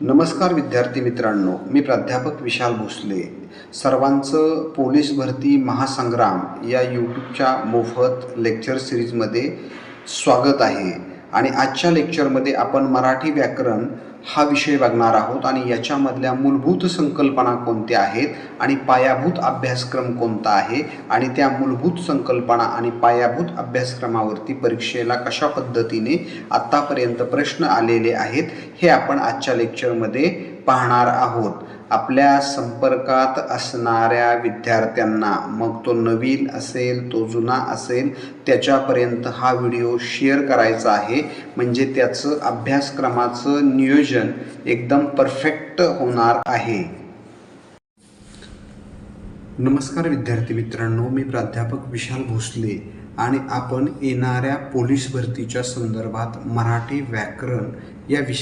नमस्कार विद्यार्थी मित्रांनो मी प्राध्यापक विशाल भोसले. सर्वांचं पोलीस भरती महासंग्राम या यूट्यूबच्या मोफत लेक्चर सिरीजमध्ये स्वागत आहे. आणि आजच्या लेक्चरमध्ये आपण मराठी व्याकरण हा विषय बघणार आहोत आणि याच्यामधल्या मूलभूत संकल्पना कोणत्या आहेत आणि पायाभूत अभ्यासक्रम कोणता आहे आणि त्या मूलभूत संकल्पना आणि पायाभूत अभ्यासक्रमावरती परीक्षेला कशा पद्धतीने आत्तापर्यंत प्रश्न आलेले आहेत हे आपण आजच्या लेक्चरमध्ये पाहणार आहोत. आपल्या संपर्कात असणाऱ्या विद्यार्थ्यांना मग तो नवीन असेल तो जुना असेल त्याच्यापर्यंत हा व्हिडिओ शेअर करायचा आहे. म्हणजे त्याचं अभ्यासक्रमाचं नियोजन एकदम परफेक्ट होणार आहे. नमस्कार विद्यार्थी मित्रांनो मी प्राध्यापक विशाल भोसले आणि आपण येणाऱ्या पोलीस भरतीच्या संदर्भात मराठी व्याकरण या विषय